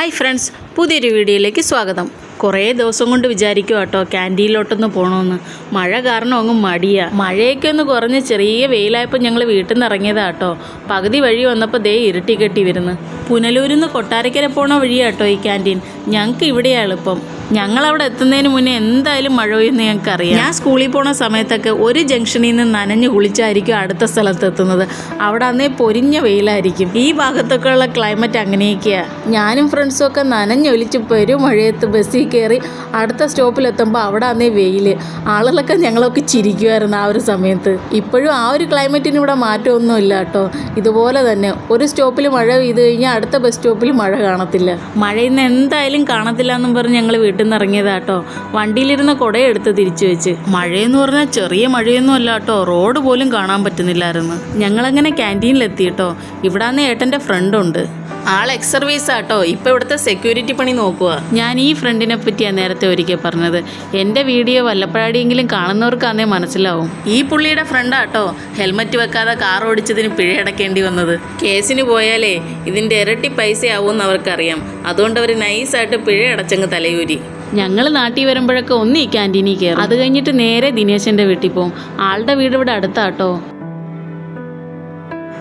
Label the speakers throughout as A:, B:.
A: Hi friends പുതിയൊരു വീഡിയോയിലേക്ക് സ്വാഗതം. കുറേ ദിവസം കൊണ്ട് വിചാരിക്കും കേട്ടോ ക്യാന്റീനിലോട്ടൊന്ന് പോകണമെന്ന് മഴ കാരണം അങ്ങ് മടിയാ. മഴയൊക്കെ ഒന്ന് കുറഞ്ഞ് ചെറിയ വെയിലായപ്പോൾ ഞങ്ങൾ വീട്ടിൽ നിന്ന് ഇറങ്ങിയതാ കേട്ടോ. പകുതി വഴി വന്നപ്പോൾ ദേ ഇരുട്ടി കെട്ടി വരുന്നു. പുനലൂരിൽ നിന്ന് കൊട്ടാരക്കര പോണ വഴിയാ കേട്ടോ ഈ ക്യാന്റീൻ. ഞങ്ങൾക്ക് ഇവിടെയാണ് എളുപ്പം. ഞങ്ങൾ അവിടെ എത്തുന്നതിന് മുന്നേ എന്തായാലും മഴ പെയ്യുമെന്ന് ഞങ്ങൾക്ക് അറിയാം ഞാൻ സ്കൂളിൽ പോണ സമയത്തൊക്കെ ഒരു ജംഗ്ഷനിൽ നിന്ന് നനഞ്ഞു കുളിച്ചായിരിക്കും അടുത്ത സ്ഥലത്ത് എത്തുന്നത്. അവിടെ അന്നേ പൊരിഞ്ഞ വെയിലായിരിക്കും. ഈ ഭാഗത്തൊക്കെ ഉള്ള ക്ലൈമറ്റ് അങ്ങനെയൊക്കെയാണ് ഞാനും ഫ്രണ്ട്സും ഒക്കെ നനഞ്ഞൊലിച്ച് പെരുമഴയത്ത് ബസ്സിൽ കയറി അടുത്ത സ്റ്റോപ്പിലെത്തുമ്പോൾ അവിടെ അന്നേ വെയിൽ ആളുകളൊക്കെ ഞങ്ങളൊക്കെ ചിരിക്കുമായിരുന്നു ആ ഒരു സമയത്ത്. ഇപ്പോഴും ആ ഒരു ക്ലൈമറ്റിന് ഇവിടെ മാറ്റമൊന്നുമില്ല കേട്ടോ. ഇതുപോലെ തന്നെ ഒരു സ്റ്റോപ്പിൽ മഴ പെയ്ത് കഴിഞ്ഞാൽ അടുത്ത ബസ് സ്റ്റോപ്പിൽ മഴ കാണത്തില്ല. മഴയിൽ നിന്ന് എന്തായാലും കാണത്തില്ല എന്നും പറഞ്ഞ് ഞങ്ങൾ വീട്ടിൽ നിന്ന് ഇറങ്ങിയതാ കേട്ടോ. വണ്ടിയിലിരുന്ന കുടയെടുത്ത് തിരിച്ചു വെച്ച്. മഴയെന്ന് പറഞ്ഞാൽ ചെറിയ മഴയൊന്നും അല്ല കേട്ടോ. റോഡ് പോലും കാണാൻ പറ്റുന്നില്ലായിരുന്നു. ഞങ്ങളങ്ങനെ ക്യാന്റീനിലെത്തി കേട്ടോ. ഇവിടാന്ന് ഏട്ടന്റെ ഫ്രണ്ടുണ്ട് ആൾ എക്സ് സർവീസ് ആട്ടോ ഇപ്പൊ ഇവിടുത്തെ സെക്യൂരിറ്റി പണി നോക്കുക ഞാൻ ഈ ഫ്രണ്ടിനെ പറ്റിയാ നേരത്തെ ഒരിക്കൽ പറഞ്ഞത്. എന്റെ വീഡിയോ വല്ലപ്പോഴാടിയെങ്കിലും കാണുന്നവർക്കാന്നേ മനസ്സിലാവും. ഈ പുള്ളിയുടെ ഫ്രണ്ടാട്ടോ ഹെൽമറ്റ് വെക്കാതെ കാർ ഓടിച്ചതിന് പിഴയടക്കേണ്ടി വന്നത്. കേസിന് പോയാലേ ഇതിന്റെ ഇരട്ടി പൈസ എന്ന് അവർക്കറിയാം. അതുകൊണ്ട് അവർ നൈസായിട്ട് പിഴ അടച്ചങ്ങ് തലയൂരി. ഞങ്ങൾ നാട്ടിൽ വരുമ്പോഴൊക്കെ ഒന്ന് ഈ ക്യാന്റീനിൽ കയറും. അത് കഴിഞ്ഞിട്ട് നേരെ ദിനേശന്റെ വീട്ടിൽ പോകും ആളുടെ വീട് ഇവിടെ അടുത്താട്ടോ.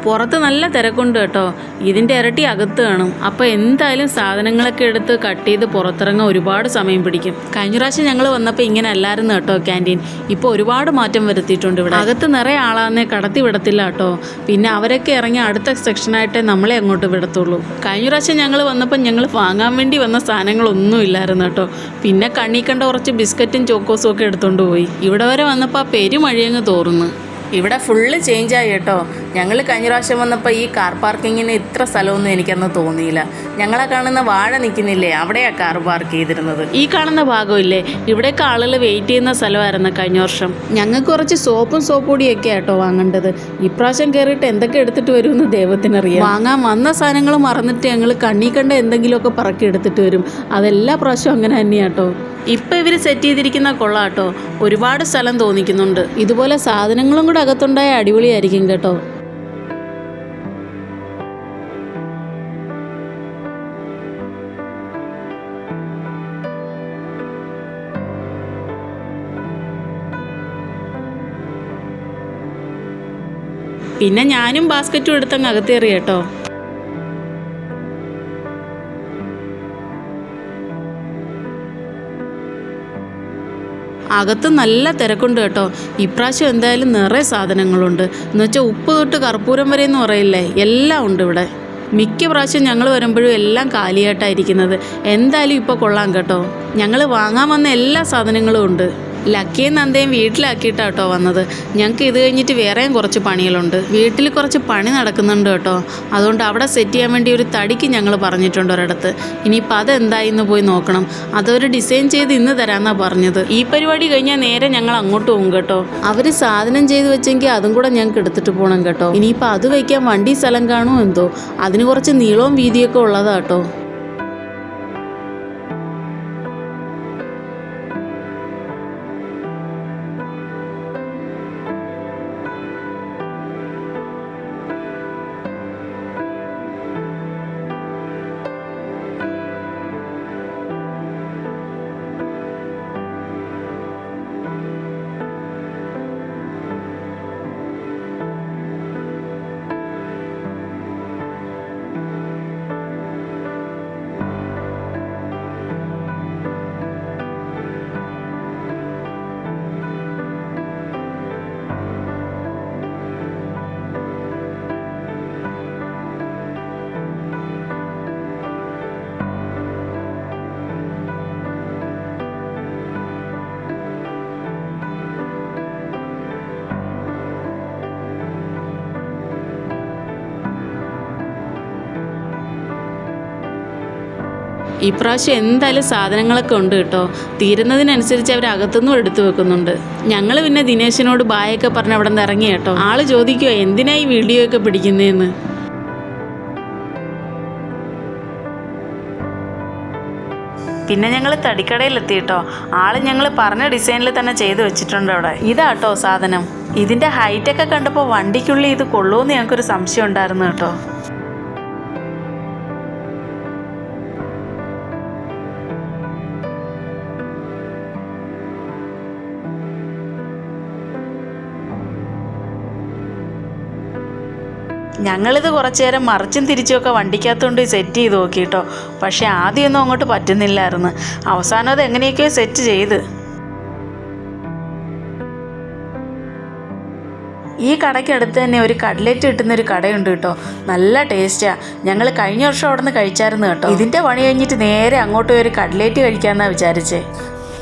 A: പുറത്ത് നല്ല തിരക്കുണ്ട് കേട്ടോ. ഇതിന്റെ ഇരട്ടി അകത്ത് കാണും. അപ്പോൾ എന്തായാലും സാധനങ്ങളൊക്കെ എടുത്ത് കട്ട് ചെയ്ത് പുറത്തിറങ്ങാൻ ഒരുപാട് സമയം പിടിക്കും. കഴിഞ്ഞ പ്രാവശ്യം ഞങ്ങൾ വന്നപ്പോൾ ഇങ്ങനെ അല്ലായിരുന്നു കേട്ടോ ക്യാന്റീൻ. ഇപ്പോൾ ഒരുപാട് മാറ്റം വരുത്തിയിട്ടുണ്ട് ഇവിടെ. അകത്ത് നിറയെ ആളാന്നേ കടത്തി വിടത്തില്ല കേട്ടോ. പിന്നെ അവരൊക്കെ ഇറങ്ങി അടുത്ത സെക്ഷനായിട്ടേ നമ്മളെ അങ്ങോട്ട് വിടത്തുള്ളൂ. കഴിഞ്ഞ പ്രാവശ്യം ഞങ്ങൾ വന്നപ്പോൾ ഞങ്ങൾ വാങ്ങാൻ വേണ്ടി വന്ന സാധനങ്ങളൊന്നും ഇല്ലായിരുന്നു കേട്ടോ. പിന്നെ കണ്ണി കണ്ട കുറച്ച് ബിസ്ക്കറ്റും ചോക്കോസും ഒക്കെ എടുത്തുകൊണ്ട് പോയി. ഇവിടെ വരെ വന്നപ്പോൾ ആ പെരുമഴയങ്ങ് തോറുന്നു ഇവിടെ ഫുള്ള് ആയി കേട്ടോ. ഞങ്ങൾ കഴിഞ്ഞ പ്രാവശ്യം വന്നപ്പോൾ ഈ കാർ പാർക്കിങ്ങിന് ഇത്ര സ്ഥലമൊന്നും എനിക്കന്ന് തോന്നിയില്ല. ഞങ്ങളെ കാണുന്ന വാഴ നിൽക്കുന്നില്ലേ? അവിടെയാണ് കാർ പാർക്ക് ചെയ്തിരുന്നത്. ഈ കാണുന്ന ഭാഗമില്ലേ? ഇവിടെയൊക്കെ ആളുകൾ വെയിറ്റ് ചെയ്യുന്ന സ്ഥലമായിരുന്നു കഴിഞ്ഞ വർഷം. ഞങ്ങൾക്ക് കുറച്ച് സോപ്പും സോപ്പ് പൊടിയൊക്കെ ആട്ടോ വാങ്ങേണ്ടത്. ഇപ്രാവശ്യം കയറിയിട്ട് എന്തൊക്കെ എടുത്തിട്ട് വരുമെന്ന് ദൈവത്തിനറിയാം. വാങ്ങാൻ വന്ന സാധനങ്ങൾ മറന്നിട്ട് ഞങ്ങൾ കണ്ണി കണ്ട എന്തെങ്കിലുമൊക്കെ പറക്കി എടുത്തിട്ട് വരും. അതെല്ലാ പ്രാവശ്യവും അങ്ങനെ തന്നെയാട്ടോ ഇപ്പം ഇവർ സെറ്റ് ചെയ്തിരിക്കുന്ന കൊള്ളാട്ടോ ഒരുപാട് സ്ഥലം തോന്നിക്കുന്നുണ്ട്. ഇതുപോലെ സാധനങ്ങളും കൂടെ അകത്തുണ്ടായ അടിപൊളിയായിരിക്കും കേട്ടോ. പിന്നെ ഞാനും ബാസ്ക്കറ്റും എടുത്തങ്ങ് അകത്തേറി കേട്ടോ. അകത്ത് നല്ല തിരക്കുണ്ട് കേട്ടോ. ഇപ്രാവശ്യം എന്തായാലും നിറയെ സാധനങ്ങളുണ്ട്. എന്ന് വെച്ചാൽ ഉപ്പ് തൊട്ട് കർപ്പൂരം വരെ എന്ന് പറയില്ലേ എല്ലാം ഉണ്ട് ഇവിടെ. മിക്ക പ്രാവശ്യം ഞങ്ങൾ വരുമ്പോഴും എല്ലാം കാലിയായിട്ടായിരിക്കുന്നത് എന്തായാലും ഇപ്പോൾ കൊള്ളാം കേട്ടോ. ഞങ്ങൾ വാങ്ങാൻ വന്ന എല്ലാ സാധനങ്ങളും ഉണ്ട്. ലക്കിയും നന്ദയും വീട്ടിലാക്കിയിട്ടാണ് കേട്ടോ വന്നത്. ഞങ്ങൾക്ക് ഇത് കഴിഞ്ഞിട്ട് വേറെയും കുറച്ച് പണികളുണ്ട്. വീട്ടിൽ കുറച്ച് പണി നടക്കുന്നുണ്ട് കേട്ടോ. അതുകൊണ്ട് അവിടെ സെറ്റ് ചെയ്യാൻ വേണ്ടി ഒരു തടിക്ക് ഞങ്ങൾ പറഞ്ഞിട്ടുണ്ട് ഒരിടത്ത്. ഇനിയിപ്പോൾ അതെന്തായിന്ന് പോയി നോക്കണം. അതൊരു ഡിസൈൻ ചെയ്ത് ഇന്ന് തരാമെന്നാണ് പറഞ്ഞത്. ഈ പരിപാടി കഴിഞ്ഞാൽ നേരെ ഞങ്ങൾ അങ്ങോട്ട് പോകും കേട്ടോ. അവർ സാധനം ചെയ്ത് വെച്ചെങ്കിൽ അതും കൂടെ ഞങ്ങൾക്ക് എടുത്തിട്ട് പോകണം കേട്ടോ. ഇനിയിപ്പോൾ അത് വയ്ക്കാൻ വണ്ടി സ്ഥലം കാണുമോ എന്തോ? അതിന് കുറച്ച് നീളവും വീതിയൊക്കെ ഉള്ളതാ ഇപ്രാവശ്യം എന്തായാലും സാധനങ്ങളൊക്കെ ഉണ്ട് കേട്ടോ. തീരുന്നതിനനുസരിച്ച് അവർ അകത്തുനിന്നും എടുത്തു വെക്കുന്നുണ്ട്. ഞങ്ങൾ പിന്നെ ദിനേശിനോട് ബായൊക്കെ പറഞ്ഞ് അവിടെ നിന്ന് ഇറങ്ങി കേട്ടോ. ആൾ ചോദിക്കുമോ എന്തിനാ ഈ വീഡിയോ ഒക്കെ പിടിക്കുന്നതെന്ന് പിന്നെ ഞങ്ങൾ തടിക്കടയിലെത്തി കേട്ടോ. ആൾ ഞങ്ങൾ പറഞ്ഞ ഡിസൈനിൽ തന്നെ ചെയ്തു വെച്ചിട്ടുണ്ട് അവിടെ. ഇതാട്ടോ സാധനം. ഇതിന്റെ ഹൈറ്റൊക്കെ കണ്ടപ്പോൾ വണ്ടിക്കുള്ളിൽ ഇത് കൊള്ളുമെന്ന് ഞങ്ങൾക്കൊരു സംശയം ഉണ്ടായിരുന്നു കേട്ടോ. ഞങ്ങളിത് കുറച്ചു നേരം മറിച്ചും തിരിച്ചുമൊക്കെ വണ്ടിക്കകത്തുകൊണ്ട് സെറ്റ് ചെയ്ത് നോക്കി കേട്ടോ പക്ഷേ ആദ്യമൊന്നും അങ്ങോട്ട് പറ്റുന്നില്ലായിരുന്നു. അവസാനം അത് എങ്ങനെയൊക്കെയോ സെറ്റ് ചെയ്ത്. ഈ കടയ്ക്കടുത്ത് തന്നെ ഒരു കട്ലറ്റ് കിട്ടുന്ന ഒരു കടയുണ്ട് കേട്ടോ. നല്ല ടേസ്റ്റാ. ഞങ്ങൾ കഴിഞ്ഞ വർഷം അവിടെ നിന്ന് കഴിച്ചായിരുന്നു കേട്ടോ. ഇതിന്റെ പണി കഴിഞ്ഞിട്ട് നേരെ അങ്ങോട്ട് ഒരു കട്ട്ലേറ്റ് കഴിക്കാമെന്നാണ് വിചാരിച്ചേ.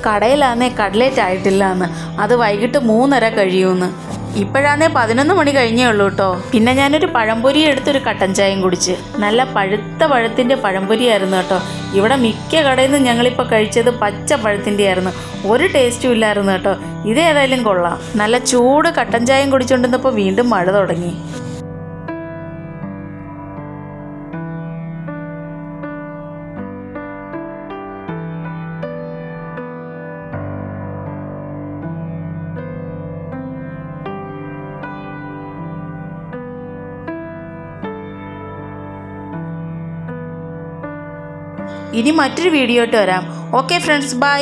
A: കടയിലാന്നേ കട്ട്ലേറ്റ് ആയിട്ടില്ല എന്ന് അത് വൈകിട്ട് മൂന്നര കഴിയുമെന്ന് ഇപ്പോഴാന്നേ പതിനൊന്ന് മണി കഴിഞ്ഞേ ഉള്ളൂ കേട്ടോ പിന്നെ ഞാനൊരു പഴംപൊരി എടുത്തൊരു കട്ടൻ ചായയും കുടിച്ച്. നല്ല പഴുത്ത പഴത്തിന്റെ പഴംപൊരിയായിരുന്നു കേട്ടോ ഇവിടെ മിക്ക കടയിൽ നിന്ന് ഞങ്ങളിപ്പോൾ കഴിച്ചത് പച്ച പഴത്തിന്റെ ആയിരുന്നു ഒരു ടേസ്റ്റും ഇല്ലായിരുന്നു കേട്ടോ ഇതേതായാലും കൊള്ളാം. നല്ല ചൂട് കട്ടൻ ചായയും കുടിച്ചുകൊണ്ടിരുന്നപ്പോൾ വീണ്ടും മഴ തുടങ്ങി. ഇനി മറ്റൊരു വീഡിയോ ആയിട്ട് വരാം. Okay friends bye